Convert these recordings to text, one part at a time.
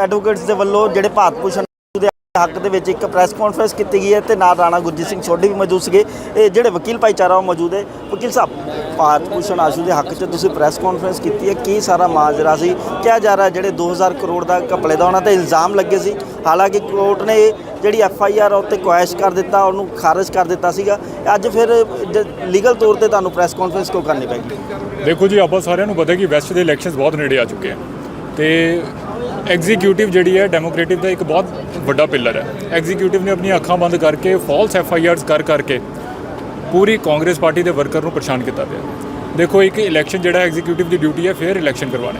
Advocates ਦੇ ਵੱਲੋਂ ਜਿਹੜੇ ਭਾਰਤ ਭੂਸ਼ਣ ਦੇ ਹੱਕ ਦੇ ਵਿੱਚ ਇੱਕ ਪ੍ਰੈਸ ਕਾਨਫਰੰਸ ਕੀਤੀ ਗਈ ਹੈ ਤੇ ਨਾਲ ਰਾਣਾ ਗੁਰਜੀਤ ਸਿੰਘ ਸੋਢੀ ਵੀ ਮੌਜੂਦ ਸੀਗੇ। ਇਹ ਜਿਹੜੇ ਵਕੀਲ ਭਾਈਚਾਰਾ ਉਹ ਮੌਜੂਦ ਹੈ। ਵਕੀਲ ਸਾਹਿਬ, ਭਾਰਤ ਭੂਸ਼ਣ ਆਸ਼ੂ ਦੇ ਹੱਕ 'ਚ ਤੁਸੀਂ ਪ੍ਰੈਸ ਕਾਨਫਰੰਸ ਕੀਤੀ ਹੈ। ਕੀ ਸਾਰਾ ਮਾਜਰਾ ਸੀ? ਕਿਹਾ ਜਾ ਰਿਹਾ ਜਿਹੜੇ 2000 ਕਰੋੜ ਦਾ ਘਪਲੇ ਦਾ ਉਹਨਾਂ ਤੇ ਇਲਜ਼ਾਮ ਲੱਗੇ ਸੀ। ਹਾਲਾਂਕਿ ਕੋਰਟ ਨੇ ਜਿਹੜੀ ਐਫ ਆਈ ਆਰ ਉੱਤੇ ਕੁਐਸ਼ ਕਰ ਦਿੱਤਾ, ਉਹਨੂੰ ਖਾਰਜ ਕਰ ਦਿੱਤਾ ਸੀਗਾ। ਅੱਜ ਫਿਰ ਲੀਗਲ ਤੌਰ ਤੇ ਤੁਹਾਨੂੰ ਪ੍ਰੈਸ ਕਾਨਫਰੰਸ ਕਿਉਂ ਕਰਨੀ ਪੈਗੀ ਦੇਖੋ ਜੀ, ਆਪਾਂ ਸਾਰਿਆਂ ਨੂੰ ਪਤਾ ਕਿ ਵੈਸਟ ਦੇ ਇਲੈਕਸ਼ਨਸ ਬਹੁਤ ਨੇੜੇ ਆ ਚੁੱਕੇ ਆ। ਤੇ ਐਗਜ਼ੀਕਿਊਟਿਵ ਜਿਹੜੀ ਹੈ ਡੈਮੋਕ੍ਰੇਟਿਕ ਦਾ ਇੱਕ ਬਹੁਤ ਵੱਡਾ ਪਿੱਲਰ ਹੈ। ਐਗਜ਼ੀਕਿਊਟਿਵ ਨੇ ਆਪਣੀਆਂ ਅੱਖਾਂ ਬੰਦ ਕਰਕੇ ਫਾਲਸ ਐਫ ਆਈ ਆਰਸ ਕਰ ਕਰਕੇ ਪੂਰੀ ਕਾਂਗਰਸ ਪਾਰਟੀ ਦੇ ਵਰਕਰ ਨੂੰ ਪਰੇਸ਼ਾਨ ਕੀਤਾ ਪਿਆ। ਦੇਖੋ, ਇੱਕ ਇਲੈਕਸ਼ਨ ਜਿਹੜਾ ਐਗਜ਼ੀਕਿਊਟਿਵ ਦੀ ਡਿਊਟੀ ਹੈ ਫੇਅਰ ਇਲੈਕਸ਼ਨ ਕਰਵਾਉਣੇ।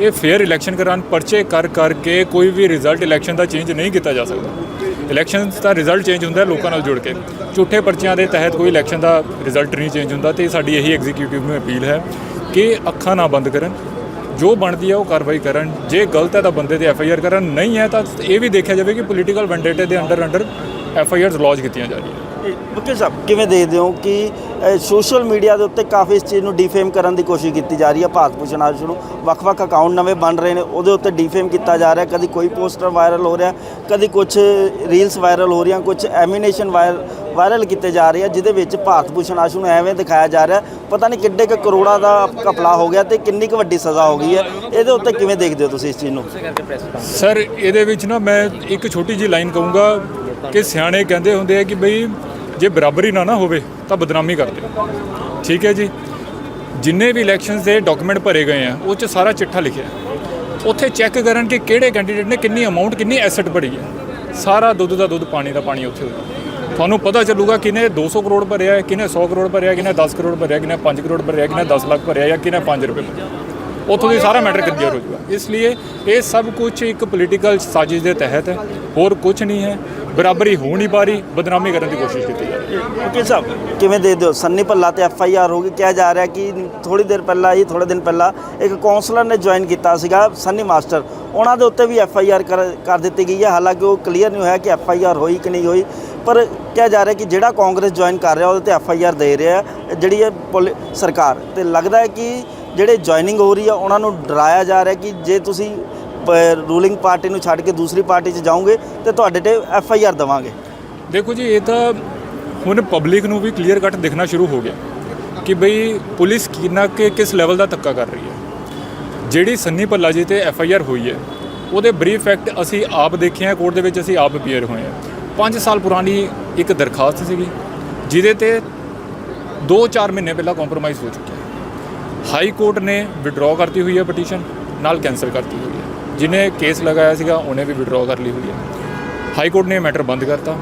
ਇਹ ਫੇਅਰ ਇਲੈਕਸ਼ਨ ਕਰਾਉਣ, ਪਰਚੇ ਕਰ ਕਰਕੇ ਕੋਈ ਵੀ ਰਿਜ਼ਲਟ ਇਲੈਕਸ਼ਨ ਦਾ ਚੇਂਜ ਨਹੀਂ ਕੀਤਾ ਜਾ ਸਕਦਾ। ਇਲੈਕਸ਼ਨਸ ਦਾ ਰਿਜ਼ਲਟ ਚੇਂਜ ਹੁੰਦਾ ਲੋਕਾਂ ਨਾਲ ਜੁੜ ਕੇ। ਝੂਠੇ ਪਰਚਿਆਂ ਦੇ ਤਹਿਤ ਕੋਈ ਇਲੈਕਸ਼ਨ ਦਾ ਰਿਜ਼ਲਟ ਨਹੀਂ ਚੇਂਜ ਹੁੰਦਾ ਤੇ ਸਾਡੀ ਇਹੀ ਐਗਜ਼ੀਕਿਊਟਿਵ ਨੂੰ ਅਪੀਲ ਹੈ ਕਿ ਅੱਖਾਂ ਨਾ ਬੰਦ ਕਰਨ ਜੋ ਬਣਦੀ ਹੈ ਉਹ ਕਾਰਵਾਈ ਕਰਨ। ਜੇ ਗਲਤ ਹੈ ਤਾਂ ਬੰਦੇ ਤੇ ਐਫ ਆਈ ਆਰ ਕਰਨ, ਨਹੀਂ ਹੈ ਤਾਂ ਇਹ ਵੀ ਦੇਖਿਆ ਜਾਵੇ ਕਿ ਪੋਲੀਟੀਕਲ ਵੈਂਡੇਟੇ ਦੇ under under F I Rs launch ਕੀਤੀਆਂ ਜਾ ਰਹੀਆਂ। ਵਕੀਲ ਸਾਹਿਬ, ਕਿਵੇਂ ਦੇਖਦੇ ਹੋ ਕਿ ਸੋਸ਼ਲ ਮੀਡੀਆ ਦੇ ਉੱਤੇ ਕਾਫੀ ਇਸ ਚੀਜ਼ ਨੂੰ ਡੀਫੇਮ ਕਰਨ ਦੀ ਕੋਸ਼ਿਸ਼ ਕੀਤੀ ਜਾ ਰਹੀ ਹੈ? ਭਾਰਤ ਭੂਸ਼ਣ ਆਸ਼ੂ ਨੂੰ ਵੱਖ-ਵੱਖ ਅਕਾਊਂਟ ਨਵੇਂ ਬਣ ਰਹੇ ਨੇ, ਉਹਦੇ ਉੱਤੇ ਡੀਫੇਮ ਕੀਤਾ ਜਾ ਰਿਹਾ। ਕਦੀ ਕੋਈ ਪੋਸਟਰ ਵਾਇਰਲ ਹੋ ਰਿਹਾ, ਕਦੀ ਕੁਝ ਰੀਲਸ ਵਾਇਰਲ ਹੋ ਰਹੀਆਂ ਕੁਝ ਐਮੀਨੇਸ਼ਨ ਵਾਇਰਲ ਵਾਇਰਲ ਕੀਤੇ ਜਾ ਰਹੇ ਆ, ਜਿਹਦੇ ਵਿੱਚ ਭਾਰਤ ਭੂਸ਼ਣ ਆਸ਼ੂ ਨੂੰ ਐਵੇਂ ਦਿਖਾਇਆ ਜਾ ਰਿਹਾ, ਪਤਾ ਨਹੀਂ ਕਿੱਡੇ ਕੁ ਕਰੋੜਾਂ ਦਾ ਘਪਲਾ ਹੋ ਗਿਆ ਤੇ ਕਿੰਨੀ ਕੁ ਵੱਡੀ ਸਜ਼ਾ ਹੋ ਗਈ ਹੈ। ਇਹਦੇ ਉੱਤੇ ਕਿਵੇਂ ਦੇਖਦੇ ਹੋ ਤੁਸੀਂ ਇਸ ਚੀਜ਼ ਨੂੰ? ਸਰ, ਇਹਦੇ ਵਿੱਚ ਨਾ ਮੈਂ ਇੱਕ ਛੋਟੀ ਜਿਹੀ ਲਾਈਨ ਕਹੂੰਗਾ ਕਿ ਸਿਆਣੇ ਕਹਿੰਦੇ ਹੁੰਦੇ ਆ ਕਿ ਬਈ ਜੇ ਬਰਾਬਰੀ ਨਾ ਨਾ ਹੋਵੇ ਤਾਂ ਬਦਨਾਮੀ ਕਰਦੇ। ਠੀਕ ਹੈ ਜੀ? ਜਿੰਨੇ ਵੀ ਇਲੈਕਸ਼ਨਸ ਦੇ ਡਾਕੂਮੈਂਟ ਭਰੇ ਗਏ ਆ, ਉਹ 'ਚ ਸਾਰਾ ਚਿੱਠਾ ਲਿਖਿਆ ਉੱਥੇ ਚੈੱਕ ਕਰਨ ਕਿ ਕਿਹੜੇ ਕੈਂਡੀਡੇਟ ਨੇ, ਕਿੰਨੀ ਅਮਾਉਂਟ ਕਿੰਨੀ ਐਸੈਟ ਭਰੀ ਹੈ। ਸਾਰਾ ਦੁੱਧ ਦਾ ਦੁੱਧ, ਪਾਣੀ ਦਾ ਪਾਣੀ ਉੱਥੇ ਹੋਊਗਾ ਤੁਹਾਨੂੰ ਪਤਾ ਚੱਲੂਗਾ ਕਿਨੇ 200 ਕਰੋੜ ਭਰਿਆ ਹੈ ਕਿਨੇ 100 ਕਰੋੜ ਭਰਿਆ ਕਿਨੇ 10 ਕਰੋੜ ਭਰਿਆ ਕਿਨੇ 5 ਕਰੋੜ ਭਰਿਆ ਕਿਨੇ 10 ਲੱਖ ਭਰਿਆ ਜਾਂ ਕਿਨੇ 5 ਰੁਪਏ ਉੱਥੋਂ ਦੀ ਸਾਰਾ ਮੈਟਰ ਕਲੀਅਰ ਹੋ ਜਾਊਗਾ। ਇਸ ਲਈ ਇਹ ਸਭ ਕੁਝ ਇੱਕ ਪੋਲੀਟੀਕਲ ਸਾਜ਼ਿਸ਼ ਦੇ ਤਹਿਤ ਹੈ ਹੋਰ ਕੁਝ ਨਹੀਂ ਹੈ। ਬਰਾਬਰੀ ਹੋ ਨਹੀਂ ਪਾ ਰਹੀ। ਬਦਨਾਮੀ ਕਰਨ ਦੀ ਕੋਸ਼ਿਸ਼ ਕੀਤੀ ਜਾ ਰਹੀ ਹੈ। ਵਕੀਲ ਸਾਹਿਬ, ਕਿਵੇਂ ਦੇ ਦਿਓ ਸੰਨੀ ਭੱਲਾ ਤੇ ਐਫ ਆਈ ਆਰ ਹੋ ਗਈ। ਕਿਹਾ ਜਾ ਰਿਹਾ ਕਿ ਥੋੜੀ ਦੇਰ ਪਹਿਲਾਂ ਹੀ ਥੋੜੇ ਦਿਨ ਪਹਿਲਾਂ ਇੱਕ ਕਾਉਂਸਲਰ ਨੇ ਜੁਆਇਨ ਕੀਤਾ ਸੀਗਾ, ਸੰਨੀ ਮਾਸਟਰ। ਉਹਨਾਂ ਦੇ ਉੱਤੇ ਵੀ ਐਫ ਆਈ ਆਰ ਕਰ ਦਿੱਤੀ ਗਈ ਹੈ। ਹਾਲਾਂਕਿ ਉਹ ਕਲੀਅਰ ਨਹੀਂ ਹੋਇਆ ਕਿ ਐਫ ਆਈ ਆਰ ਹੋਈ ਕਿ ਨਹੀਂ ਹੋਈ। ਪਰ ਕਿਹਾ ਜਾ ਰਿਹਾ ਕਿ ਜਿਹੜਾ ਕਾਂਗਰਸ ਜੁਆਇਨ ਕਰ ਰਿਹਾ, ਉਹਦੇ ਤੇ ਐਫ ਆਈ ਆਰ ਦੇ ਰਿਹਾ ਜਿਹੜੀ ਹੈ ਪੋਲੀ- ਸਰਕਾਰ। ਤੇ ਲੱਗਦਾ ਹੈ ਕਿ ਜਿਹੜੇ ਜੁਆਇਨਿੰਗ ਹੋ ਰਹੀ ਆ ਉਹਨਾਂ ਨੂੰ ਡਰਾਇਆ ਜਾ ਰਿਹਾ ਕਿ ਜੇ ਤੁਸੀਂ ਰੂਲਿੰਗ ਪਾਰਟੀ ਨੂੰ ਛੱਡ ਕੇ ਦੂਸਰੀ ਪਾਰਟੀ 'ਚ ਜਾਓਗੇ, ਤੇ ਤੁਹਾਡੇ ਤੇ ਐਫ ਆਈ ਆਰ ਦੇਵਾਂਗੇ। ਦੇਖੋ ਜੀ, ਇਹ ਤਾਂ ਹੁਣ ਪਬਲਿਕ ਨੂੰ ਵੀ ਕਲੀਅਰ ਕੱਟ ਦਿਖਣਾ ਸ਼ੁਰੂ ਹੋ ਗਿਆ ਕਿ ਬਈ ਪੁਲਿਸ ਕਿੰਨਾ ਕਿ, ਕਿਸ ਲੈਵਲ ਦਾ ਧੱਕਾ ਕਰ ਰਹੀ ਹੈ। ਜਿਹੜੀ ਸੰਨੀ ਭੱਲਾ ਜੀ ਤੇ ਐਫ ਆਈ ਆਰ ਹੋਈ ਹੈ, ਉਹਦੇ ਬਰੀਫ ਐਕਟ ਅਸੀਂ ਆਪ ਦੇਖੇ ਆ ਕੋਰਟ ਦੇ ਵਿੱਚ ਅਸੀਂ ਆਪ ਅਪੀਅਰ ਹੋਏ ਆ 5 ਸਾਲ ਪੁਰਾਣੀ ਇੱਕ ਦਰਖਾਸਤ ਸੀਗੀ, ਜਿਹਦੇ ਤੇ 2-4 ਮਹੀਨੇ ਪਹਿਲਾਂ ਕੰਪਰੋਮਾਈਜ਼ ਹੋ ਚੁੱਕਿਆ ਹਾਈ ਕੋਰਟ ਨੇ ਵਿਡਰਾਅ ਕਰਤੀ ਹੋਈ ਹੈ ਪਟੀਸ਼ਨ ਨਾਲ ਕੈਨਸਲ ਕਰਤੀ ਹੋਈ ਹੈ। ਜਿਹਨੇ ਕੇਸ ਲਗਾਇਆ ਸੀਗਾ, ਉਹਨੇ ਵੀ ਵਿਡਰਾਅ ਕਰ ਲਈ ਹੋਈ ਹੈ। ਹਾਈ ਕੋਰਟ ਨੇ ਮੈਟਰ ਬੰਦ ਕਰਤਾ।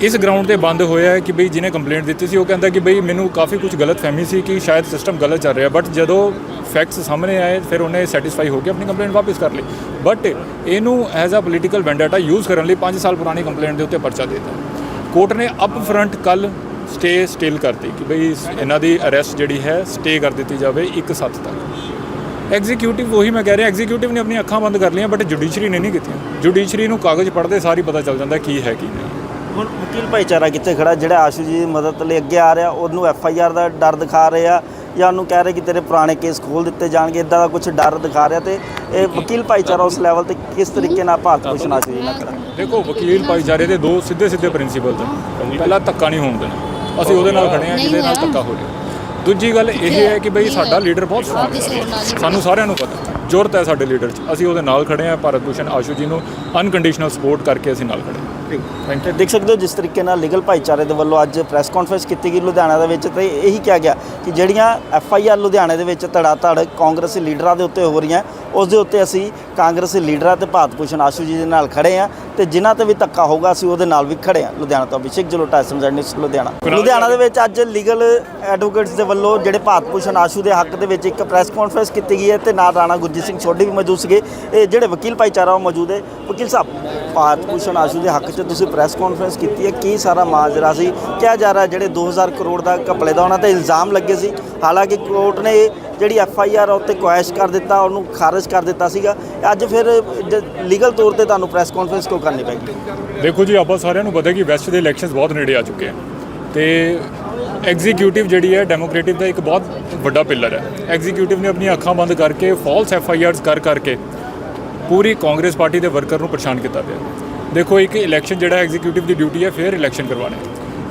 ਇਸ ਗਰਾਊਂਡ ਤੇ ਬੰਦ ਹੋਇਆ ਹੈ ਕਿ ਬਈ ਜਿਹਨੇ ਕੰਪਲੇਂਟ ਦਿੱਤੀ ਸੀ, ਉਹ ਕਹਿੰਦਾ ਕਿ ਬਈ ਮੈਨੂੰ ਕਾਫੀ ਕੁਝ ਗਲਤ ਫਹਿਮੀ ਸੀ ਕਿ ਸ਼ਾਇਦ ਸਿਸਟਮ ਗਲਤ ਚੱਲ ਰਿਹਾ ਬਟ ਜਦੋਂ ਫੈਕਟਸ ਸਾਹਮਣੇ ਆਏ, ਫਿਰ ਉਹਨੇ ਸੈਟੀਸਫਾਈ ਹੋ ਕੇ ਆਪਣੀ ਕੰਪਲੇਂਟ ਵਾਪਸ ਕਰ ਲਈ। ਬਟ ਇਹਨੂੰ as a political vendetta use ਕਰਨ ਲਈ 5 ਸਾਲ ਪੁਰਾਣੀ ਕੰਪਲੇਂਟ ਦੇ ਉੱਤੇ ਪਰਚਾ ਦੇ ਦਿੱਤਾ। ਕੋਰਟ ਨੇ ਅਪ ਫਰੰਟ ਕੱਲ ਸਟੇ ਸਟਿਲ ਕਰਤੀ ਕਿ ਬਈ ਇਹਨਾਂ ਦੀ ਅਰੈਸਟ ਜਿਹੜੀ ਹੈ ਸਟੇ ਕਰ ਦਿੱਤੀ ਜਾਵੇ ਇੱਕ ਸੱਤ ਤੱਕ। ਐਗਜ਼ੀਕਿਊਟਿਵ ਉਹੀ ਮੈਂ ਕਹਿ ਰਿਹਾ ਐਗਜ਼ੀਕਿਊਟਿਵ ਨੇ ਆਪਣੀਆਂ ਅੱਖਾਂ ਬੰਦ ਕਰ ਲਈਆਂ ਬਟ ਜੁਡੀਸ਼ਰੀ ਨੇ ਨਹੀਂ ਕੀਤੀਆਂ। ਜੁਡੀਸ਼ਰੀ ਨੂੰ ਕਾਗਜ਼ ਪੜ੍ਹਦੇ ਸਾਰੀ ਪਤਾ ਚੱਲ ਜਾਂਦਾ ਕੀ ਹੈ, ਕੀ ਨਹੀਂ। ਹੁਣ ਵਕੀਲ ਭਾਈਚਾਰਾ ਕਿੱਥੇ ਖੜਾ, ਜਿਹੜਾ ਆਸ਼ੂ ਜੀ ਦੀ ਮਦਦ ਲਈ ਅੱਗੇ ਆ ਰਿਹਾ, ਉਹਨੂੰ ਐਫ ਆਈ ਆਰ ਦਾ ਡਰ ਦਿਖਾ ਰਹੇ ਆ। ਜਾਂ ਉਹਨੂੰ ਕਹਿ ਰਹੇ ਕਿ ਤੇਰੇ ਪੁਰਾਣੇ ਕੇਸ ਖੋਲ ਦਿੱਤੇ ਜਾਣਗੇ ਇਦਾਂ ਦਾ ਕੁਝ ਡਰ ਦਿਖਾ ਰਿਹਾ ਤੇ ਇਹ ਵਕੀਲ ਭਾਈਚਾਰਾ ਉਸ ਲੈਵਲ ਤੇ ਕਿਸ ਤਰੀਕੇ ਨਾਲ ਭਾਰਤ ਭੂਸ਼ਣ ਆਸ਼ੂ ਜੀ ਨਾਲ ਦੇਖੋ, ਵਕੀਲ ਭਾਈਚਾਰੇ ਦੇ ਦੋ ਸਿੱਧੇ ਸਿੱਧੇ ਪ੍ਰਿੰਸੀਪਲ ਨੇ ਪਹਿਲਾ ਧੱਕਾ ਨਹੀਂ ਹੋਣ ਦੇਣਾ। ਅਸੀਂ ਉਹਦੇ ਨਾਲ ਖੜੇ ਹਾਂ, ਜਿਹਦੇ ਨਾਲ ਧੱਕਾ ਹੋ ਜਾਵੇ। ਦੂਜੀ ਗੱਲ ਇਹ ਹੈ ਕਿ ਬਈ ਸਾਡਾ ਲੀਡਰ ਬਹੁਤ ਸਟਰੋਂਗ ਸਾਨੂੰ ਸਾਰਿਆਂ ਨੂੰ ਪਤਾ। ਜ਼ਰੂਰਤ ਹੈ ਸਾਡੇ ਲੀਡਰ 'ਚ। ਅਸੀਂ ਉਹਦੇ ਨਾਲ ਖੜੇ ਹਾਂ। ਭਾਰਤ ਭੂਸ਼ਣ ਆਸ਼ੂ ਜੀ ਨੂੰ ਅਨਕੰਡੀਸ਼ਨਲ ਸਪੋਰਟ ਕਰਕੇ ਅਸੀਂ ਨਾਲ ਖੜੇ ਹਾਂ ਥੈਂਕ ਤੇ ਦੇਖ ਸਕਦੇ ਹੋ ਜਿਸ ਤਰੀਕੇ ਨਾਲ ਲੀਗਲ ਭਾਈਚਾਰੇ ਦੇ ਵੱਲੋਂ ਅੱਜ ਪ੍ਰੈਸ ਕਾਨਫਰੰਸ ਕੀਤੀ ਗਈ ਲੁਧਿਆਣਾ ਦੇ ਵਿੱਚ ਤੇ ਇਹੀ ਕਿਹਾ ਗਿਆ ਕਿ ਜਿਹੜੀਆਂ ਐਫ ਆਈ ਆਰ ਲੁਧਿਆਣੇ ਦੇ ਵਿੱਚ ਧੜਾ ਧੜ ਕਾਂਗਰਸੀ ਲੀਡਰਾਂ ਦੇ ਉੱਤੇ ਹੋ ਰਹੀਆਂ ਉਸ ਦੇ ਉੱਤੇ ਅਸੀਂ ਕਾਂਗਰਸੀ ਲੀਡਰਾਂ ਤੇ ਭਾਰਤ ਭੂਸ਼ਣ ਆਸ਼ੂ ਜੀ ਦੇ ਨਾਲ ਖੜੇ ਆ ਤੇ ਜਿਨ੍ਹਾਂ ਤੇ ਵੀ ਧੱਕਾ ਹੋਊਗਾ ਅਸੀਂ ਉਹਦੇ ਨਾਲ ਵੀ ਖੜੇ ਆ ਲੁਧਿਆਣਾ ਤੋਂ ਅਭਿਸ਼ੇਕ ਜਲੋਟਾ ਐਸਐਮਜ਼ੈਡ ਨਿਊਜ਼ ਲੁਧਿਆਣਾ। ਲੁਧਿਆਣਾ ਦੇ ਵਿੱਚ ਅੱਜ ਲੀਗਲ ਐਡਵੋਕੇਟਸ ਦੇ ਵੱਲੋਂ ਜਿਹੜੇ ਭਾਰਤ ਭੂਸ਼ਣ ਆਸ਼ੂ ਦੇ ਹੱਕ ਦੇ ਵਿੱਚ ਇੱਕ ਪ੍ਰੈਸ ਕਾਨਫਰੰਸ ਕੀਤੀ ਗਈ ਹੈ ਤੇ ਨਾਲ ਰਾਣਾ ਗੁਰਜੀਤ ਸਿੰਘ ਸੋਢੀ ਵੀ ਮੌਜੂਦ ਸੀਗੇ। ਇਹ ਜਿਹੜੇ ਵਕੀਲ ਭਾਈਚਾਰਾ ਉਹ ਮੌਜੂਦ ਹੈ। ਵਕੀਲ ਸਾਹਿਬ ਭਾਰਤ ਭੂਸ਼ਣ ਆਸ਼ੂ ਦੇ ਹੱਕ 'ਚ ਤੁਸੀਂ ਪ੍ਰੈਸ ਕਾਨਫਰੰਸ ਕੀਤੀ ਹੈ, ਕੀ ਸਾਰਾ ਮਾਜਰਾ ਸੀ? ਕਿਹਾ ਜਾ ਰਿਹਾ ਜਿਹੜੇ 2000 ਕਰੋੜ ਦਾ ਘਪਲੇ ਦਾ ਉਹਨਾਂ ਤੇ ਇਲਜ਼ਾਮ ਲੱਗੇ ਸੀ? ਹਾਲਾਂਕਿ ਕੋਰਟ ਨੇ ਜਿਹੜੀ ਐਫ ਆਈ ਆਰ ਉੱਤੇ ਕੁਐਸ਼ ਕਰ ਦਿੱਤਾ, ਉਹਨੂੰ ਖਾਰਜ ਕਰ ਦਿੱਤਾ ਸੀਗਾ। ਅੱਜ ਫਿਰ ਲੀਗਲ ਤੌਰ ਤੇ ਤੁਹਾਨੂੰ ਪ੍ਰੈਸ ਕਾਨਫਰੰਸ ਕਿਉਂ ਕਰਨੀ ਪੈਗੀ ਦੇਖੋ ਜੀ, ਆਪਾਂ ਸਾਰਿਆਂ ਨੂੰ ਪਤਾ ਕਿ ਵੈਸਟ ਦੇ ਇਲੈਕਸ਼ਨਸ ਬਹੁਤ ਨੇੜੇ ਆ ਚੁੱਕੇ ਆ। ਤੇ ਐਗਜ਼ੀਕਿਊਟਿਵ ਜਿਹੜੀ ਹੈ ਡੈਮੋਕ੍ਰੇਟਿਕ ਦਾ ਇੱਕ ਬਹੁਤ ਵੱਡਾ ਪਿਲਰ ਹੈ। ਐਗਜ਼ੀਕਿਊਟਿਵ ਨੇ ਆਪਣੀਆਂ ਅੱਖਾਂ ਬੰਦ ਕਰਕੇ ਫਾਲਸ ਐਫ ਆਈ ਆਰਸ ਕਰ ਕਰਕੇ ਪੂਰੀ ਕਾਂਗਰਸ ਪਾਰਟੀ ਦੇ ਵਰਕਰ ਨੂੰ ਪਰੇਸ਼ਾਨ ਕੀਤਾ ਪਿਆ। ਦੇਖੋ, ਇੱਕ ਇਲੈਕਸ਼ਨ ਜਿਹੜਾ ਐਗਜ਼ੀਕਿਊਟਿਵ ਦੀ ਡਿਊਟੀ ਹੈ ਫੇਅਰ ਇਲੈਕਸ਼ਨ ਕਰਵਾਉਣਾ।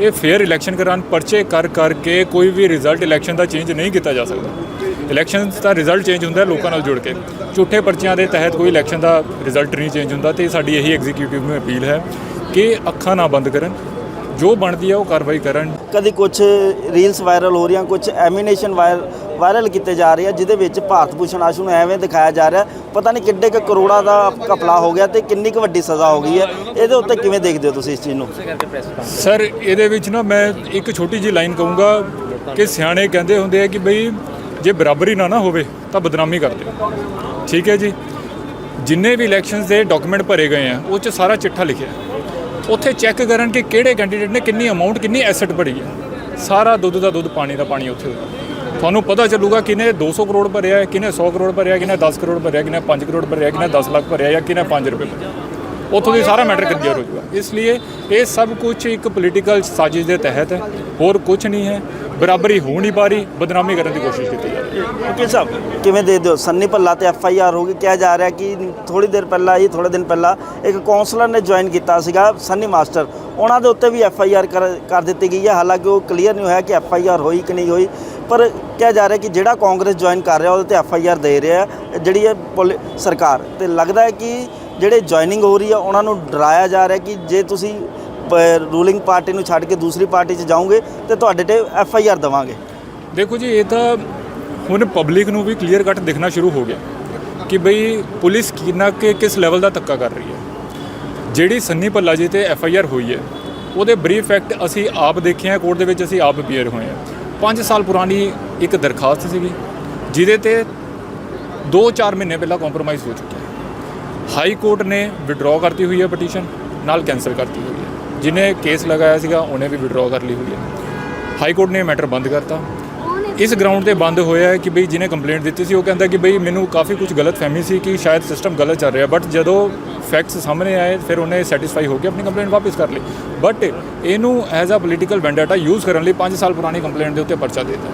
ਇਹ ਫੇਅਰ ਇਲੈਕਸ਼ਨ ਕਰਾਉਣ, ਪਰਚੇ ਕਰ, ਕਰਕੇ ਕੋਈ ਵੀ ਰਿਜ਼ਲਟ ਇਲੈਕਸ਼ਨ ਦਾ ਚੇਂਜ ਨਹੀਂ ਕੀਤਾ ਜਾ ਸਕਦਾ। ਇਲੈਕਸ਼ਨ ਦਾ ਰਿਜ਼ਲਟ ਚੇਂਜ ਹੁੰਦਾ ਲੋਕਾਂ ਨਾਲ ਜੁੜ ਕੇ। ਝੂਠੇ ਪਰਚਿਆਂ ਦੇ ਤਹਿਤ ਕੋਈ ਇਲੈਕਸ਼ਨ ਦਾ ਰਿਜ਼ਲਟ ਨਹੀਂ ਚੇਂਜ ਹੁੰਦਾ ਤੇ ਸਾਡੀ ਇਹੀ ਐਗਜ਼ੀਕਿਊਟਿਵ ਨੂੰ ਅਪੀਲ ਹੈ ਕਿ ਅੱਖਾਂ ਨਾ ਬੰਦ ਕਰਨ। ਜੋ ਬਣਦੀ ਹੈ ਉਹ ਕਾਰਵਾਈ ਕਰਨ। ਕਦੇ ਕੁਝ ਰੀਲਸ ਵਾਇਰਲ ਹੋ ਰਹੀਆਂ ਕੁਝ ਐਮੀਨੇਸ਼ਨ ਵਾਇਰਲ ਵਾਇਰਲ ਕੀਤੇ ਜਾ ਰਹੇ ਆ, ਜਿਹਦੇ ਵਿੱਚ ਭਾਰਤ ਭੂਸ਼ਣ ਆਸ਼ੂ ਨੂੰ ਐਵੇਂ ਦਿਖਾਇਆ ਜਾ ਰਿਹਾ, ਪਤਾ ਨਹੀਂ ਕਿੱਡੇ ਕੁ ਕਰੋੜਾਂ ਦਾ ਘਪਲਾ ਹੋ ਗਿਆ ਤੇ ਕਿੰਨੀ ਕੁ ਵੱਡੀ ਸਜ਼ਾ ਹੋ ਗਈ ਹੈ। ਇਹਦੇ ਉੱਤੇ ਕਿਵੇਂ ਦੇਖਦੇ ਹੋ ਤੁਸੀਂ ਇਸ ਚੀਜ਼ ਨੂੰ? ਸਰ, ਇਹਦੇ ਵਿੱਚ ਨਾ ਮੈਂ ਇੱਕ ਛੋਟੀ ਜਿਹੀ ਲਾਈਨ ਕਹੂੰਗਾ ਕਿ ਸਿਆਣੇ ਕਹਿੰਦੇ ਹੁੰਦੇ ਆ ਕਿ ਬਈ ਜੇ ਬਰਾਬਰੀ ਨਾ ਨਾ ਹੋਵੇ ਤਾਂ ਬਦਨਾਮੀ ਕਰਦੇ। ਠੀਕ ਹੈ ਜੀ? ਜਿੰਨੇ ਵੀ ਇਲੈਕਸ਼ਨਸ ਦੇ ਡਾਕੂਮੈਂਟ ਭਰੇ ਗਏ ਆ, ਉਹ 'ਚ ਸਾਰਾ ਚਿੱਠਾ ਲਿਖਿਆ ਉੱਥੇ ਚੈੱਕ ਕਰਨ ਕਿ ਕਿਹੜੇ ਕੈਂਡੀਡੇਟ ਨੇ, ਕਿੰਨੀ ਅਮਾਉਂਟ ਕਿੰਨੀ ਐਸੈਟ ਭਰੀ ਹੈ। ਸਾਰਾ ਦੁੱਧ ਦਾ ਦੁੱਧ, ਪਾਣੀ ਦਾ ਪਾਣੀ ਉੱਥੇ ਹੋਊਗਾ ਤੁਹਾਨੂੰ ਪਤਾ ਚੱਲੂਗਾ ਕਿਨੇ 200 ਕਰੋੜ ਭਰਿਆ ਹੈ ਕਿਨੇ 100 ਕਰੋੜ ਭਰਿਆ ਕਿਨੇ 10 ਕਰੋੜ ਭਰਿਆ ਕਿਨੇ 5 ਕਰੋੜ ਭਰਿਆ ਕਿਨੇ 10 ਲੱਖ ਭਰਿਆ ਜਾਂ ਕਿਨੇ 5 ਰੁਪਏ ਭਰਿਆ। ਉੱਥੋਂ ਦੀ ਸਾਰਾ ਮੈਟਰ ਕਲੀਅਰ ਹੋ ਜਾਊਗਾ। ਇਸ ਲਈ ਇਹ ਸਭ ਕੁਝ ਇੱਕ ਪੋਲੀਟੀਕਲ ਸਾਜ਼ਿਸ਼ ਦੇ ਤਹਿਤ ਹੈ। ਹੋਰ ਕੁਝ ਨਹੀਂ ਹੈ। ਬਰਾਬਰੀ ਹੋ ਨਹੀਂ ਪਾ ਰਹੀ। ਬਦਨਾਮੀ ਕਰਨ ਦੀ ਕੋਸ਼ਿਸ਼ ਕੀਤੀ ਜਾ ਰਹੀ ਹੈ। ਵਕੀਲ ਸਾਹਿਬ, ਕਿਵੇਂ ਦੇ ਦਿਓ? ਸੰਨੀ ਭੱਲਾ ਤੇ ਐਫ ਆਈ ਆਰ ਹੋ ਗਈ। ਕਿਹਾ ਜਾ ਰਿਹਾ ਕਿ ਥੋੜੀ ਦੇਰ ਪਹਿਲਾਂ ਹੀ ਥੋੜੇ ਦਿਨ ਪਹਿਲਾਂ ਇੱਕ ਕਾਉਂਸਲਰ ਨੇ ਜੁਆਇਨ ਕੀਤਾ ਸੀਗਾ, ਸੰਨੀ ਮਾਸਟਰ। ਉਹਨਾਂ ਦੇ ਉੱਤੇ ਵੀ ਐਫ ਆਈ ਆਰ ਕਰ ਕਰ ਦਿੱਤੀ ਗਈ ਹੈ। ਹਾਲਾਂਕਿ ਉਹ ਕਲੀਅਰ ਨਹੀਂ ਹੋਇਆ ਕਿ ਐਫ ਆਈ ਆਰ ਹੋਈ ਕਿ ਨਹੀਂ ਹੋਈ। ਪਰ ਕਿਹਾ ਜਾ ਰਿਹਾ ਕਿ ਜਿਹੜਾ ਕਾਂਗਰਸ ਜੁਆਇਨ ਕਰ ਰਿਹਾ, ਉਹਦੇ ਤੇ ਐਫ ਆਈ ਆਰ ਦੇ ਰਿਹਾ ਜਿਹੜੀ ਹੈ ਪੁਲ- ਸਰਕਾਰ। ਤੇ ਲੱਗਦਾ ਹੈ ਕਿ ਜਿਹੜੇ ਜੁਆਇਨਿੰਗ ਹੋ ਰਹੀ ਹੈ ਉਹਨਾਂ ਨੂੰ ਡਰਾਇਆ ਜਾ ਰਿਹਾ ਕਿ ਜੇ ਤੁਸੀਂ ਰੂਲਿੰਗ ਪਾਰਟੀ ਨੂੰ ਛੱਡ ਕੇ ਦੂਸਰੀ ਪਾਰਟੀ 'ਚ ਜਾਓਗੇ, ਤੇ ਤੁਹਾਡੇ ਤੇ ਐਫ ਆਈ ਆਰ ਦੇਵਾਂਗੇ। ਦੇਖੋ ਜੀ, ਇਹ ਤਾਂ ਹੁਣ ਪਬਲਿਕ ਨੂੰ ਵੀ ਕਲੀਅਰ ਕੱਟ ਦਿਖਣਾ ਸ਼ੁਰੂ ਹੋ ਗਿਆ ਕਿ ਬਈ ਪੁਲਿਸ ਕਿੰਨਾ ਕਿ, ਕਿਸ ਲੈਵਲ ਦਾ ਧੱਕਾ ਕਰ ਰਹੀ ਹੈ। ਜਿਹੜੀ ਸੰਨੀ ਭੱਲਾ ਜੀ ਤੇ ਐਫ ਆਈ ਆਰ ਹੋਈ ਹੈ, ਉਹਦੇ ਬਰੀਫ ਫੈਕਟ ਅਸੀਂ ਆਪ ਦੇਖੇ ਆ ਕੋਰਟ ਦੇ ਵਿੱਚ ਅਸੀਂ ਆਪ ਅਪੀਅਰ ਹੋਏ ਆ 5 ਸਾਲ ਪੁਰਾਣੀ ਇੱਕ ਦਰਖਾਸਤ ਸੀਗੀ, ਜਿਹਦੇ ਤੇ 2-4 ਮਹੀਨੇ ਪਹਿਲਾਂ ਕੰਪਰੋਮਾਈਜ਼ ਹੋ ਚੁੱਕਿਆ ਹੈ। ਹਾਈ ਕੋਰਟ ਨੇ ਵਿਡਰਾਅ ਕਰਤੀ ਹੋਈ ਹੈ ਪਟੀਸ਼ਨ ਨਾਲ ਕੈਂਸਲ ਕਰਤੀ ਹੋਈ ਹੈ। ਜਿਹਨੇ ਕੇਸ ਲਗਾਇਆ ਸੀਗਾ, ਉਹਨੇ ਵੀ ਵਿਡਰਾਅ ਕਰ ਲਈ ਹੋਈ ਹੈ। ਹਾਈ ਕੋਰਟ ਨੇ ਮੈਟਰ ਬੰਦ ਕਰਤਾ। ਇਸ ਗਰਾਊਂਡ ਤੇ ਬੰਦ ਹੋਇਆ ਹੈ ਕਿ ਬਈ ਜਿਹਨੇ ਕੰਪਲੇਂਟ ਦਿੱਤੀ ਸੀ, ਉਹ ਕਹਿੰਦਾ ਕਿ ਬਈ ਮੈਨੂੰ ਕਾਫੀ ਕੁਝ ਗਲਤ ਫਹਿਮੀ ਸੀ ਕਿ ਸ਼ਾਇਦ ਸਿਸਟਮ ਗਲਤ ਚੱਲ ਰਿਹਾ ਬਟ ਜਦੋਂ ਫੈਕਟਸ ਸਾਹਮਣੇ ਆਏ, ਫਿਰ ਉਹਨੇ ਸੈਟੀਸਫਾਈ ਹੋ ਕੇ ਆਪਣੀ ਕੰਪਲੇਂਟ ਵਾਪਸ ਕਰ ਲਈ। ਬਟ ਇਹਨੂੰ as a political vendetta use ਕਰਨ ਲਈ 5 ਸਾਲ ਪੁਰਾਣੀ ਕੰਪਲੇਂਟ ਦੇ ਉੱਤੇ ਪਰਚਾ ਦੇ ਦਿੱਤਾ।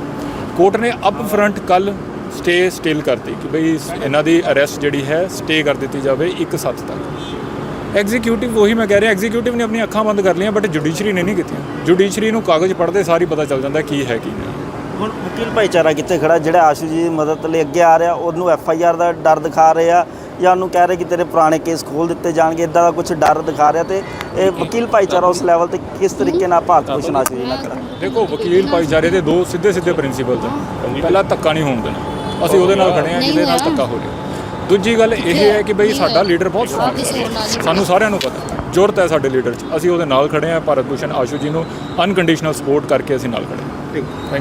ਕੋਰਟ ਨੇ ਅਪ ਫਰੰਟ ਕੱਲ ਸਟੇ ਸਟਿਲ ਕਰਤੀ ਕਿ ਬਈ ਇਹਨਾਂ ਦੀ ਅਰੈਸਟ ਜਿਹੜੀ ਹੈ ਸਟੇ ਕਰ ਦਿੱਤੀ ਜਾਵੇ 1 ਸੱਤ ਤੱਕ। ਐਗਜ਼ੀਕਿਊਟਿਵ ਉਹੀ ਮੈਂ ਕਹਿ ਰਿਹਾ ਐਗਜ਼ੀਕਿਊਟਿਵ ਨੇ ਆਪਣੀਆਂ ਅੱਖਾਂ ਬੰਦ ਕਰ ਲਈਆਂ ਬਟ ਜੁਡੀਸ਼ਰੀ ਨੇ ਨਹੀਂ ਕੀਤੀਆਂ। ਜੁਡੀਸ਼ਰੀ ਨੂੰ ਕਾਗਜ਼ ਪੜ੍ਹਦੇ ਸਾਰੀ ਪਤਾ ਚੱਲ ਜਾਂਦਾ ਕੀ ਹੈ, ਕੀ ਨਹੀਂ। ਹੁਣ ਵਕੀਲ ਭਾਈਚਾਰਾ ਕਿੱਥੇ ਖੜਾ, ਜਿਹੜਾ ਆਸ਼ੂ ਜੀ ਦੀ ਮਦਦ ਲਈ ਅੱਗੇ ਆ ਰਿਹਾ, ਉਹਨੂੰ ਐਫ ਆਈ ਆਰ ਦਾ ਡਰ ਦਿਖਾ ਰਿਹਾ ਜਾਂ ਉਹਨੂੰ ਕਹਿ ਰਹੇ ਕਿ ਤੇਰੇ ਪੁਰਾਣੇ ਕੇਸ ਖੋਲ ਦਿੱਤੇ ਜਾਣਗੇ ਇਦਾਂ ਦਾ ਕੁਝ ਡਰ ਦਿਖਾ ਰਿਹਾ ਤੇ ਇਹ ਵਕੀਲ ਭਾਈਚਾਰਾ ਉਸ ਲੈਵਲ ਤੇ ਕਿਸ ਤਰੀਕੇ ਨਾਲ ਭਾਰਤ ਭੂਸ਼ਣ ਆਸ਼ੂ ਜੀ ਨਾਲ ਖੜਾ ਦੇਖੋ ਵਕੀਲ ਭਾਈਚਾਰੇ ਦੇ ਦੋ ਸਿੱਧੇ ਸਿੱਧੇ ਪ੍ਰਿੰਸੀਪਲਸ ਹਨ ਪਹਿਲਾ ਧੱਕਾ ਨਹੀਂ ਹੋਣ ਦੇਣਾ। ਅਸੀਂ ਉਹਦੇ ਨਾਲ ਖੜੇ ਹਾਂ ਜਿਹਦੇ ਨਾਲ ਧੱਕਾ ਹੋ ਰਿਹਾ ਦੂਜੀ ਗੱਲ ਇਹ ਹੈ ਕਿ ਬਈ ਸਾਡਾ ਲੀਡਰ ਬਹੁਤ ਸਟਰੋਂਗ ਹੈ। ਸਾਨੂੰ ਸਾਰਿਆਂ ਨੂੰ ਪਤਾ। ਜ਼ਰੂਰਤ ਹੈ ਸਾਡੇ ਲੀਡਰ 'ਚ। ਅਸੀਂ ਉਹਦੇ ਨਾਲ ਖੜੇ ਹਾਂ। ਭਾਰਤ ਭੂਸ਼ਣ ਆਸ਼ੂ ਜੀ ਨੂੰ ਅਨਕੰਡੀਸ਼ਨਲ ਸਪੋਰਟ ਕਰਕੇ ਅਸੀਂ ਨਾਲ ਖੜੇ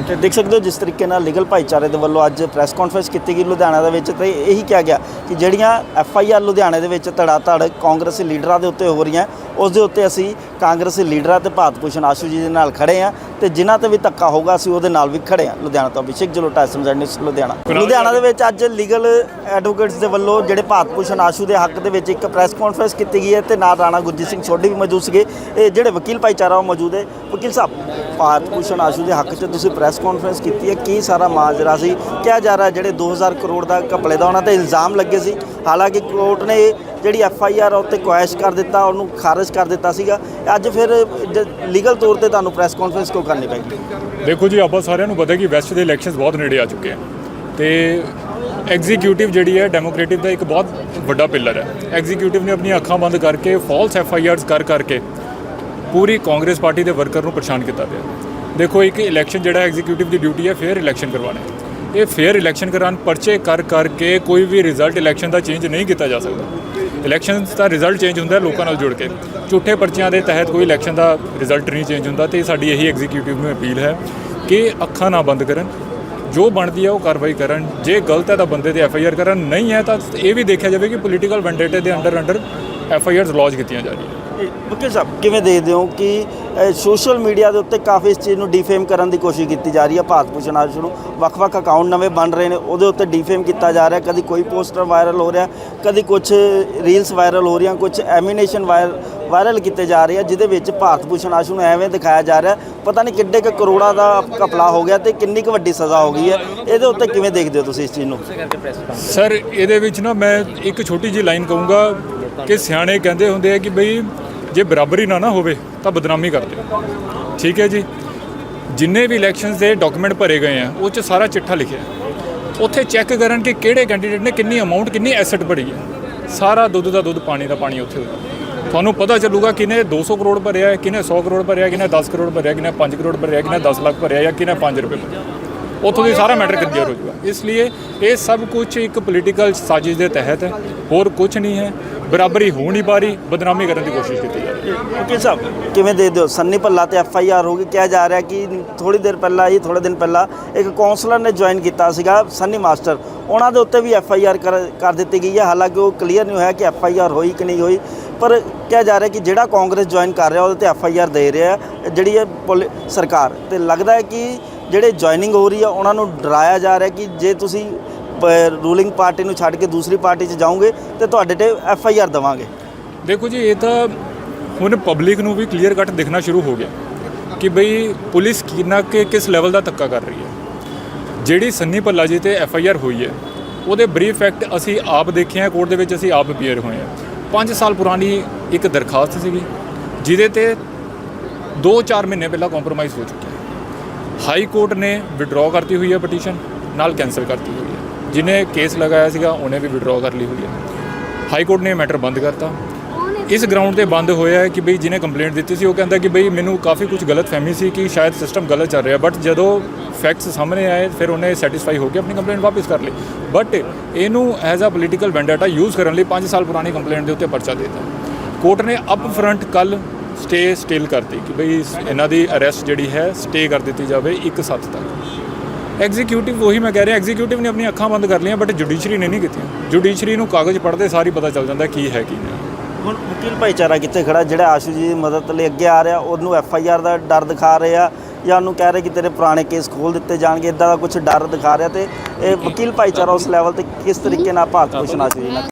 ਤੇ ਦੇਖ ਸਕਦੇ ਹੋ ਜਿਸ ਤਰੀਕੇ ਨਾਲ ਲੀਗਲ ਭਾਈਚਾਰੇ ਦੇ ਵੱਲੋਂ ਅੱਜ ਪ੍ਰੈਸ ਕਾਨਫਰੰਸ ਕੀਤੀ ਗਈ ਲੁਧਿਆਣਾ ਦੇ ਵਿੱਚ ਤੇ ਇਹੀ ਕਿਹਾ ਗਿਆ ਕਿ ਜਿਹੜੀਆਂ ਐਫ ਆਈ ਆਰ ਲੁਧਿਆਣੇ ਦੇ ਵਿੱਚ ਧੜਾ ਧੜ ਕਾਂਗਰਸੀ ਲੀਡਰਾਂ ਦੇ ਉੱਤੇ ਹੋ ਰਹੀਆਂ ਉਸ ਦੇ ਉੱਤੇ ਅਸੀਂ ਕਾਂਗਰਸੀ ਲੀਡਰਾਂ ਤੇ ਭਾਰਤ ਭੂਸ਼ਣ ਆਸ਼ੂ ਜੀ ਦੇ ਨਾਲ ਖੜੇ ਆ ਤੇ ਜਿਨ੍ਹਾਂ ਤੇ ਵੀ ਧੱਕਾ ਹੋਊਗਾ ਅਸੀਂ ਉਹਦੇ ਨਾਲ ਵੀ ਖੜੇ ਆ ਲੁਧਿਆਣਾ ਤੋਂ ਅਭਿਸ਼ੇਕ ਜਲੋਟਾ ਐਸਐਮਜ਼ੈਡ ਨਿਊਜ਼ ਲੁਧਿਆਣਾ। ਲੁਧਿਆਣਾ ਦੇ ਵਿੱਚ ਅੱਜ ਲੀਗਲ ਐਡਵੋਕੇਟਸ ਦੇ ਵੱਲੋਂ ਜਿਹੜੇ ਭਾਰਤ ਭੂਸ਼ਣ ਆਸ਼ੂ ਦੇ ਹੱਕ ਦੇ ਵਿੱਚ ਇੱਕ ਪ੍ਰੈਸ ਕਾਨਫਰੰਸ ਕੀਤੀ ਗਈ ਹੈ ਤੇ ਨਾਲ ਰਾਣਾ ਗੁਰਜੀਤ ਸਿੰਘ ਸੋਢੀ ਵੀ ਮੌਜੂਦ ਸੀਗੇ। ਇਹ ਜਿਹੜੇ ਵਕੀਲ ਭਾਈਚਾਰਾ ਉਹ ਮੌਜੂਦ ਹੈ। ਵਕੀਲ ਸਾਹਿਬ ਭਾਰਤ ਭੂਸ਼ਣ ਆਸ਼ੂ ਦੇ ਹੱਕ 'ਚ ਤੁਸੀਂ ਪ੍ਰੈਸ ਕਾਨਫਰੰਸ ਕੀਤੀ ਹੈ, ਕੀ ਸਾਰਾ ਮਾਜਰਾ ਸੀ? ਕਿਹਾ ਜਾ ਰਿਹਾ ਜਿਹੜੇ 2000 ਕਰੋੜ ਦਾ ਘਪਲੇ ਦਾ ਉਹਨਾਂ ਤੇ ਇਲਜ਼ਾਮ ਲੱਗੇ ਸੀ। ਹਾਲਾਂਕਿ ਕੋਰਟ ਨੇ ਜਿਹੜੀ ਐਫ ਆਈ ਆਰ ਉੱਤੇ ਕੁਐਸ਼ ਕਰ ਦਿੱਤਾ, ਉਹਨੂੰ ਖਾਰਜ ਕਰ ਦਿੱਤਾ ਸੀਗਾ। ਅੱਜ ਫਿਰ ਲੀਗਲ ਤੌਰ ਤੇ ਤੁਹਾਨੂੰ ਪ੍ਰੈਸ ਕਾਨਫਰੰਸ ਕਿਉਂ ਕਰਨੀ ਪਈ? ਦੇਖੋ ਜੀ, ਆਪਾਂ ਸਾਰਿਆਂ ਨੂੰ ਪਤਾ ਕਿ ਵੈਸਟ ਦੇ ਇਲੈਕਸ਼ਨਸ ਬਹੁਤ ਨੇੜੇ ਆ ਚੁੱਕੇ ਆ ਤੇ ਐਗਜ਼ੀਕਿਊਟਿਵ ਜਿਹੜੀ ਹੈ ਡੈਮੋਕ੍ਰੇਟਿਵ ਦਾ ਇੱਕ ਬਹੁਤ ਵੱਡਾ ਪਿੱਲਰ ਹੈ। ਐਗਜ਼ੀਕਿਊਟਿਵ ਨੇ ਆਪਣੀਆਂ ਅੱਖਾਂ ਬੰਦ ਕਰਕੇ ਫਾਲਸ ਐਫ ਆਈ ਆਰਸ ਕਰ ਕਰਕੇ ਪੂਰੀ ਕਾਂਗਰਸ ਪਾਰਟੀ ਦੇ ਵਰਕਰ ਨੂੰ ਪਰੇਸ਼ਾਨ ਕੀਤਾ ਪਿਆ। ਦੇਖੋ, ਇੱਕ ਇਲੈਕਸ਼ਨ ਜਿਹੜਾ ਐਗਜ਼ੀਕਿਊਟਿਵ ਦੀ ਡਿਊਟੀ ਹੈ ਫੇਅਰ ਇਲੈਕਸ਼ਨ ਕਰਵਾਉਣਾ। ਇਹ ਫੇਅਰ ਇਲੈਕਸ਼ਨ ਕਰਾਉਣ, ਪਰਚੇ ਕਰ, ਕਰਕੇ ਕੋਈ ਵੀ ਰਿਜ਼ਲਟ ਇਲੈਕਸ਼ਨ ਦਾ ਚੇਂਜ ਨਹੀਂ ਕੀਤਾ ਜਾ ਸਕਦਾ। ਇਲੈਕਸ਼ਨ ਦਾ ਰਿਜ਼ਲਟ ਚੇਂਜ ਹੁੰਦਾ ਲੋਕਾਂ ਨਾਲ ਜੁੜ ਕੇ। ਝੂਠੇ ਪਰਚਿਆਂ ਦੇ ਤਹਿਤ ਕੋਈ ਇਲੈਕਸ਼ਨ ਦਾ ਰਿਜ਼ਲਟ ਨਹੀਂ ਚੇਂਜ ਹੁੰਦਾ ਤੇ ਸਾਡੀ ਇਹੀ ਐਗਜ਼ੀਕਿਊਟਿਵ ਨੂੰ ਅਪੀਲ ਹੈ ਕਿ ਅੱਖਾਂ ਨਾ ਬੰਦ ਕਰਨ। ਜੋ ਬਣਦੀ ਹੈ ਉਹ ਕਾਰਵਾਈ ਕਰਨ। ਜੇ ਗਲਤ ਹੈ ਤਾਂ ਬੰਦੇ ਤੇ ਐਫ ਆਈ ਆਰ ਕਰਨ। ਨਹੀਂ ਹੈ ਤਾਂ ਇਹ ਵੀ ਦੇਖਿਆ ਜਾਵੇ ਕਿ ਪੋਲੀਟੀਕਲ ਵੈਂਡੇਟੇ ਦੇ under under F I Rs launch ਕੀਤੀਆਂ ਜਾ ਰਹੀਆਂ। ਵਕੀਲ ਸਾਹਿਬ ਕਿਵੇਂ ਦੇਖਦੇ ਹੋ ਕਿ ਸੋਸ਼ਲ ਮੀਡੀਆ ਦੇ ਉੱਤੇ ਕਾਫੀ ਇਸ ਚੀਜ਼ ਨੂੰ ਡੀਫੇਮ ਕਰਨ ਦੀ ਕੋਸ਼ਿਸ਼ ਕੀਤੀ ਜਾ ਰਹੀ ਹੈ ਭਾਰਤ ਭੂਸ਼ਣ ਆਸ਼ੂ ਨੂੰ? ਵੱਖ-ਵੱਖ ਅਕਾਊਂਟ ਨਵੇਂ ਬਣ ਰਹੇ ਨੇ ਉਹਦੇ ਉੱਤੇ ਡੀਫੇਮ ਕੀਤਾ ਜਾ ਰਿਹਾ ਕਦੀ ਕੋਈ ਪੋਸਟਰ ਵਾਇਰਲ ਹੋ ਰਿਹਾ ਕਦੀ ਕੁਝ ਰੀਲਸ ਵਾਇਰਲ ਹੋ ਰਹੀਆਂ ਕੁਝ ਐਮੀਨੇਸ਼ਨ ਵਾਇਰਲ ਕੀਤੇ ਜਾ ਰਹੇ ਆ ਜਿਹਦੇ ਵਿੱਚ ਭਾਰਤ ਭੂਸ਼ਣ ਆਸ਼ੂ ਨੂੰ ਐਵੇਂ ਦਿਖਾਇਆ ਜਾ ਰਿਹਾ ਪਤਾ ਨਹੀਂ ਕਿੱਡੇ ਕੁ ਕਰੋੜਾਂ ਦਾ ਘਪਲਾ ਹੋ ਗਿਆ ਤੇ ਕਿੰਨੀ ਕੁ ਵੱਡੀ ਸਜ਼ਾ ਹੋ ਗਈ ਹੈ ਇਹਦੇ ਉੱਤੇ ਕਿਵੇਂ ਦੇਖਦੇ ਹੋ ਤੁਸੀਂ ਇਸ ਚੀਜ਼ ਨੂੰ? ਸਰ ਇਹਦੇ ਵਿੱਚ ਨਾ ਮੈਂ ਇੱਕ ਛੋਟੀ ਜਿਹੀ ਲਾਈਨ ਕਹੂੰਗਾ ਕਿ ਸਿਆਣੇ ਕਹਿੰਦੇ ਹੁੰਦੇ ਆ ਕਿ ਬਈ ਜੇ ਬਰਾਬਰੀ ਨਾ ਨਾ ਹੋਵੇ ਤਾਂ ਬਦਨਾਮੀ ਕਰਦੇ। ਠੀਕ ਹੈ ਜੀ? ਜਿੰਨੇ ਵੀ ਇਲੈਕਸ਼ਨਸ ਦੇ ਡਾਕੂਮੈਂਟ ਭਰੇ ਗਏ ਆ, ਉਹ 'ਚ ਸਾਰਾ ਚਿੱਠਾ ਲਿਖਿਆ। ਉੱਥੇ ਚੈੱਕ ਕਰਨ ਕਿ ਕਿਹੜੇ ਕੈਂਡੀਡੇਟ ਨੇ ਕਿੰਨੀ ਅਮਾਉਂਟ ਕਿੰਨੀ ਐਸੈਟ ਭਰੀ ਹੈ। ਸਾਰਾ ਦੁੱਧ ਦਾ ਦੁੱਧ, ਪਾਣੀ ਦਾ ਪਾਣੀ ਉੱਥੇ ਹੋਊਗਾ ਤੁਹਾਨੂੰ ਪਤਾ ਚੱਲੂਗਾ ਕਿਨੇ 200 ਕਰੋੜ ਭਰਿਆ ਹੈ ਕਿਨੇ 100 ਕਰੋੜ ਭਰਿਆ ਕਿਨੇ 10 ਕਰੋੜ ਭਰਿਆ ਕਿਨੇ 5 ਕਰੋੜ ਭਰਿਆ ਕਿਨੇ 10 ਲੱਖ ਭਰਿਆ ਜਾਂ ਕਿਨੇ 5 ਰੁਪਏ ਭਰਿਆ। ਉੱਥੋਂ ਦੀ ਸਾਰਾ ਮੈਟਰ ਕਲੀਅਰ ਹੋ ਜਾਊਗਾ। ਇਸ ਲਈ ਇਹ ਸਭ ਕੁਝ ਇੱਕ ਪੋਲੀਟੀਕਲ ਸਾਜ਼ਿਸ਼ ਦੇ ਤਹਿਤ ਹੈ ਹੋਰ ਕੁਝ ਨਹੀਂ ਹੈ। ਬਰਾਬਰੀ ਹੋ ਨਹੀਂ ਪਾ ਰਹੀ। ਬਦਨਾਮੀ ਕਰਨ ਦੀ ਕੋਸ਼ਿਸ਼ ਕੀਤੀ ਜਾ ਰਹੀ ਹੈ। ਵਕੀਲ ਸਾਹਿਬ ਕਿਵੇਂ ਦੇ ਦਿਓ? ਸੰਨੀ ਭੱਲਾ ਤੇ ਐਫ ਆਈ ਆਰ ਹੋ ਗਈ। ਕਿਹਾ ਜਾ ਰਿਹਾ ਕਿ ਥੋੜੀ ਦੇਰ ਪਹਿਲਾਂ ਹੀ ਥੋੜੇ ਦਿਨ ਪਹਿਲਾਂ ਇੱਕ ਕਾਉਂਸਲਰ ਨੇ ਜੁਆਇਨ ਕੀਤਾ ਸੀਗਾ ਸੰਨੀ ਮਾਸਟਰ। ਉਹਨਾਂ ਦੇ ਉੱਤੇ ਵੀ ਐਫ ਆਈ ਆਰ ਕਰ ਦਿੱਤੀ ਗਈ ਹੈ। ਹਾਲਾਂਕਿ ਉਹ ਕਲੀਅਰ ਨਹੀਂ ਹੋਇਆ ਕਿ ਐਫ ਆਈ ਆਰ ਹੋਈ ਕਿ ਨਹੀਂ ਹੋਈ। ਪਰ ਕਿਹਾ ਜਾ ਰਿਹਾ ਕਿ ਜਿਹੜਾ ਕਾਂਗਰਸ ਜੁਆਇਨ ਕਰ ਰਿਹਾ ਉਹਦੇ ਤੇ ਐਫ ਆਈ ਆਰ ਦੇ ਰਿਹਾ ਜਿਹੜੀ ਹੈ ਪੁਲ- ਸਰਕਾਰ। ਤੇ ਲੱਗਦਾ ਹੈ ਕਿ ਜਿਹੜੇ ਜੁਆਇਨਿੰਗ ਹੋ ਰਹੀ ਆ, ਉਹਨਾਂ ਨੂੰ ਡਰਾਇਆ ਜਾ ਰਿਹਾ ਕਿ ਜੇ ਤੁਸੀਂ ਰੂਲਿੰਗ ਪਾਰਟੀ ਨੂੰ ਛੱਡ ਕੇ ਦੂਸਰੀ ਪਾਰਟੀ 'ਚ ਜਾਓਗੇ, ਤੇ ਤੁਹਾਡੇ ਤੇ ਐਫ ਆਈ ਆਰ ਦੇਵਾਂਗੇ। ਦੇਖੋ ਜੀ, ਇਹ ਤਾਂ ਹੁਣ ਪਬਲਿਕ ਨੂੰ ਵੀ ਕਲੀਅਰ ਕੱਟ ਦਿਖਣਾ ਸ਼ੁਰੂ ਹੋ ਗਿਆ ਕਿ ਬਈ ਪੁਲਿਸ ਕਿੰਨਾ ਕਿ, ਕਿਸ ਲੈਵਲ ਦਾ ਧੱਕਾ ਕਰ ਰਹੀ ਹੈ। ਜਿਹੜੀ ਸੰਨੀ ਭੱਲਾ ਜੀ ਤੇ ਐਫ ਆਈ ਆਰ ਹੋਈ ਹੈ, ਉਹਦੇ ਬਰੀਫ ਫੈਕਟ ਅਸੀਂ ਆਪ ਦੇਖੇ ਆ ਕੋਰਟ ਦੇ ਵਿੱਚ ਅਸੀਂ ਆਪ ਅਪੀਅਰ ਹੋਏ ਆ 5 ਸਾਲ ਪੁਰਾਣੀ ਇੱਕ ਦਰਖਾਸਤ ਸੀਗੀ, ਜਿਹਦੇ ਤੇ 2-4 ਮਹੀਨੇ ਪਹਿਲਾਂ ਕੰਪਰੋਮਾਈਜ਼ ਹੋ ਚੁੱਕੀ ਹਾਈ ਕੋਰਟ ਨੇ ਵਿਡਰਾਅ ਕਰਤੀ ਹੋਈ ਹੈ ਪਟੀਸ਼ਨ ਨਾਲ ਕੈਂਸਲ ਕਰਤੀ ਹੋਈ ਹੈ। ਜਿਹਨੇ ਕੇਸ ਲਗਾਇਆ ਸੀਗਾ ਉਹਨੇ ਵੀ ਵਿਡਰਾਅ ਕਰ ਲਈ ਹੋਈ ਹੈ। ਹਾਈ ਕੋਰਟ ਨੇ ਮੈਟਰ ਬੰਦ ਕਰਤਾ। ਇਸ ਗਰਾਊਂਡ ਤੇ ਬੰਦ ਹੋਇਆ ਹੈ ਕਿ ਬਈ ਜਿਹਨੇ ਕੰਪਲੇਂਟ ਦਿੱਤੀ ਸੀ ਉਹ ਕਹਿੰਦਾ ਕਿ ਬਈ ਮੈਨੂੰ ਕਾਫੀ ਕੁਝ ਗਲਤ ਫਹਿਮੀ ਸੀ ਕਿ ਸ਼ਾਇਦ ਸਿਸਟਮ ਗਲਤ ਚੱਲ ਰਿਹਾ ਬਟ ਜਦੋਂ ਫੈਕਟਸ ਸਾਹਮਣੇ ਆਏ ਫਿਰ ਉਹਨੇ ਸੈਟੀਸਫਾਈ ਹੋ ਕੇ ਆਪਣੀ ਕੰਪਲੇਂਟ ਵਾਪਸ ਕਰ ਲਈ। ਬਟ ਇਹਨੂੰ as a political vendetta use ਕਰਨ ਲਈ 5 ਸਾਲ ਪੁਰਾਣੀ ਕੰਪਲੇਂਟ ਦੇ ਉੱਤੇ ਪਰਚਾ ਦਿੱਤਾ। ਕੋਰਟ ਨੇ ਅਪ ਫਰੰਟ ਕੱਲ ਸਟੇ ਸਟਿਲ ਕਰਤੀ ਕਿ ਬਈ ਇਹਨਾਂ ਦੀ ਅਰੈਸਟ ਜਿਹੜੀ ਹੈ ਸਟੇ ਕਰ ਦਿੱਤੀ ਜਾਵੇ ਇੱਕ ਸੱਤ ਤੱਕ। ਐਗਜ਼ੀਕਿਊਟਿਵ ਉਹੀ ਮੈਂ ਕਹਿ ਰਿਹਾ ਐਗਜ਼ੀਕਿਊਟਿਵ ਨੇ ਆਪਣੀਆਂ ਅੱਖਾਂ ਬੰਦ ਕਰ ਲਈਆਂ ਬਟ ਜੁਡੀਸ਼ਰੀ ਨੇ ਨਹੀਂ ਕੀਤੀਆਂ। ਜੁਡੀਸ਼ਰੀ ਨੂੰ ਕਾਗਜ਼ ਪੜ੍ਹਦੇ ਸਾਰੀ ਪਤਾ ਚੱਲ ਜਾਂਦਾ ਕੀ ਹੈ, ਕੀ ਨਹੀਂ। ਹੁਣ ਵਕੀਲ ਭਾਈਚਾਰਾ ਕਿੱਥੇ ਖੜਾ, ਜਿਹੜਾ ਆਸ਼ੂ ਜੀ ਦੀ ਮਦਦ ਲਈ ਅੱਗੇ ਆ ਰਿਹਾ, ਉਹਨੂੰ ਐਫ ਆਈ ਆਰ ਦਾ ਡਰ ਦਿਖਾ ਰਹੇ ਆ, ਜਾਂ ਉਹਨੂੰ ਕਹਿ ਰਹੇ ਕਿ ਤੇਰੇ ਪੁਰਾਣੇ ਕੇਸ ਖੋਲ ਦਿੱਤੇ ਜਾਣਗੇ ਇਦਾਂ ਦਾ ਕੁਝ ਡਰ ਦਿਖਾ ਰਿਹਾ ਤੇ ਇਹ ਵਕੀਲ ਭਾਈਚਾਰਾ ਉਸ ਲੈਵਲ ਤੇ ਕਿਸ ਤਰੀਕੇ ਨਾਲ ਭਾਰਤ ਭੂਸ਼ਣ ਆਸ਼ੂ ਜੀ ਨਾਲ